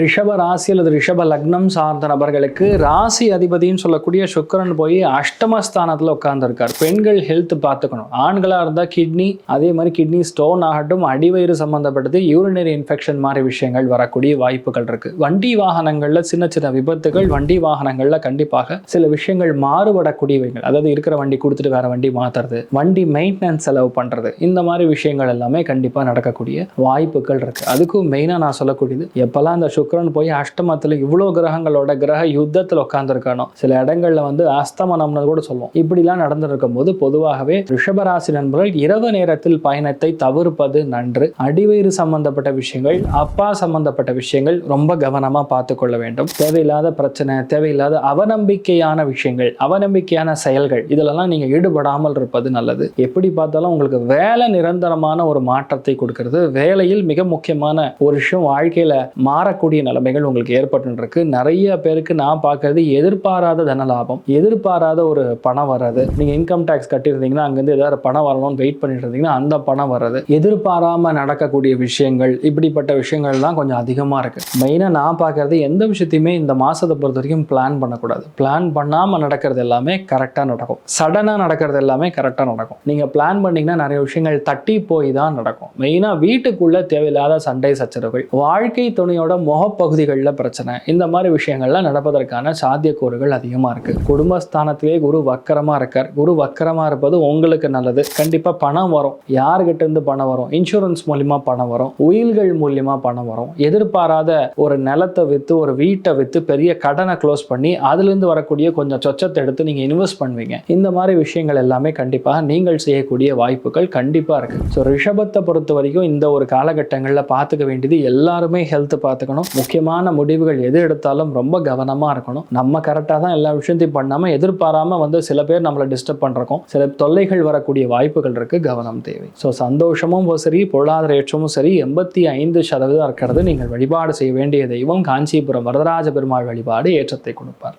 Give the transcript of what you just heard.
ரிஷப ராசி அல்லது ரிஷப லக்னம் சார்ந்த நபர்களுக்கு ராசி அதிபதின்னு சொல்லக்கூடிய சுக்கரன் போய் அஷ்டமஸ்தானத்தில் உட்கார்ந்துருக்கார். பெண்கள் ஹெல்த் பார்த்துக்கணும். ஆண்களாக இருந்தால் கிட்னி அதே மாதிரி கிட்னி ஸ்டோன் ஆகட்டும் அடிவயிறு சம்மந்தப்பட்டது யூரினரி இன்ஃபெக்ஷன் மாதிரி விஷயங்கள் வரக்கூடிய வாய்ப்புகள் இருக்கு. வண்டி வாகனங்களில் சின்ன சின்ன விபத்துகள் வண்டி வாகனங்களில் கண்டிப்பாக சில விஷயங்கள் மாறுபடக்கூடியவைகள். அதாவது இருக்கிற வண்டி கொடுத்துட்டு வேற வண்டி மாத்துறது வண்டி மெயின்டெனன்ஸ் செலவு பண்ணுறது இந்த மாதிரி விஷயங்கள் எல்லாமே கண்டிப்பாக நடக்கக்கூடிய வாய்ப்புகள் இருக்கு. அதுக்கும் மெயினாக நான் சொல்லக்கூடியது எப்பெல்லாம் அந்த சுக்கரன் போய் அஷ்டமத்தில் இவ்வளோ கிரகங்களோட கிரக யுத்தத்தில் உட்காந்துருக்கானோ சில இடங்கள்ல வந்து அஸ்தமனம்னு கூட சொல்லுவோம். இப்படிலாம் நடந்திருக்கும் போது பொதுவாகவே ரிஷபராசி நண்பர்கள் இரவு நேரத்தில் பயணத்தை தவிர்ப்பது நன்று. அடிவயிறு சம்பந்தப்பட்ட விஷயங்கள் அப்பா சம்பந்தப்பட்ட விஷயங்கள் ரொம்ப கவனமாக பார்த்து கொள்ள வேண்டும். தேவையில்லாத பிரச்சனை தேவையில்லாத அவநம்பிக்கையான விஷயங்கள் அவநம்பிக்கையான செயல்கள் இதிலெல்லாம் நீங்கள் ஈடுபடாமல் இருப்பது நல்லது. எப்படி பார்த்தாலும் உங்களுக்கு வேலை நிரந்தரமான ஒரு மாற்றத்தை கொடுக்கிறது. வேலையில் மிக முக்கியமான ஒரு விஷயம் வாழ்க்கையில் மாறக்கூடிய நிலைமைகள் உங்களுக்கு ஏற்பட்டுருக்கு நிறைய பேருக்கு நான் பார்க்கறது எதிர்பாராத தன லாபம் எதிர்பாராத ஒரு பணம் வர்றது. நீங்க இன்கம் டேக்ஸ் கட்டியிருந்தீங்கன்னா அங்கேருந்து ஏதாவது பணம் வரணும்னு வெயிட் பண்ணிட்டு இருந்தீங்கன்னா அந்த பணம் வர்றது. எதிர்பாராம நடக்கக்கூடிய விஷயங்கள் இப்படிப்பட்ட விஷயங்கள் தான் கொஞ்சம் அதிகமாக இருக்கு. மெயினாக நான் பார்க்கறது எந்த விஷயத்தையுமே இந்த மாசத்தை பொறுத்த வரைக்கும் பிளான் பண்ணக்கூடாது. பிளான் பண்ணாம நடக்கிறது எல்லாமே கரெக்டாக நடக்கும். சடனாக நடக்கிறது எல்லாமே கரெக்டாக நடக்கும். நீங்க பிளான் பண்ணீங்கன்னா நிறைய விஷயங்கள் தட்டி போய் தான் நடக்கும். மெயினாக வீட்டுக்குள்ள தேவையில்லாத சண்டை சச்சரவுகள் வாழ்க்கை துணையோட முகப்பகுதிகளில் பிரச்சனை. இந்த மாதிரி விஷயங்கள்லாம் நடப்பதற்கான சாத்தியக்கூறுகள் அதிகமாக இருக்குது குடும்பஸ்தானத்திலே குரு வக்கரமாக இருக்கார். குரு வக்கரமாக இருப்பது உங்களுக்கு நல்லது. கண்டிப்பாக பணம் வரும். யார்கிட்ட இருந்து பணம் வரும்? இன்சூரன்ஸ் மூலிமா பணம் வரும். உயில்கள் மூலியமா பணம் வரும். எதிர்பாராத ஒரு நிலத்தை விற்று ஒரு வீட்டை விற்று பெரிய கடனை க்ளோஸ் பண்ணி அதுலேருந்து வரக்கூடிய கொஞ்சம் சொச்சத்தை எடுத்து நீங்கள் இன்வெஸ்ட் பண்ணுவீங்க. இந்த மாதிரி விஷயங்கள் எல்லாமே கண்டிப்பாக நீங்கள் செய்யக்கூடிய வாய்ப்புகள் கண்டிப்பாக இருக்குது ஸோ ரிஷபத்தை பொறுத்த வரைக்கும் இந்த ஒரு காலகட்டங்களில் பார்த்துக்க வேண்டியது எல்லாருமே ஹெல்த் பார்த்துக்கணும். முக்கியமான முடிவுகள் எது எடுத்தாலும் ரொம்ப கவனமாக இருக்கணும். நம்ம கரெக்டாக தான் எல்லா விஷயத்தையும் பண்ணாமல் எதிர்பாராமல் வந்து சில பேர் நம்மளை டிஸ்டர்ப் பண்றோம் சில தொல்லைகள் வரக்கூடிய வாய்ப்புகள் இருக்குது கவனம் தேவை. ஸோ சந்தோஷமும் சரி பொருளாதார ஏற்றமும் சரி எண்பத்தி ஐந்து சதவீதம் இருக்கிறது. நீங்கள் வழிபாடு செய்ய வேண்டிய தெய்வம் காஞ்சிபுரம் வரதராஜ பெருமாள் வழிபாடு ஏற்றத்தை கொடுப்பார்.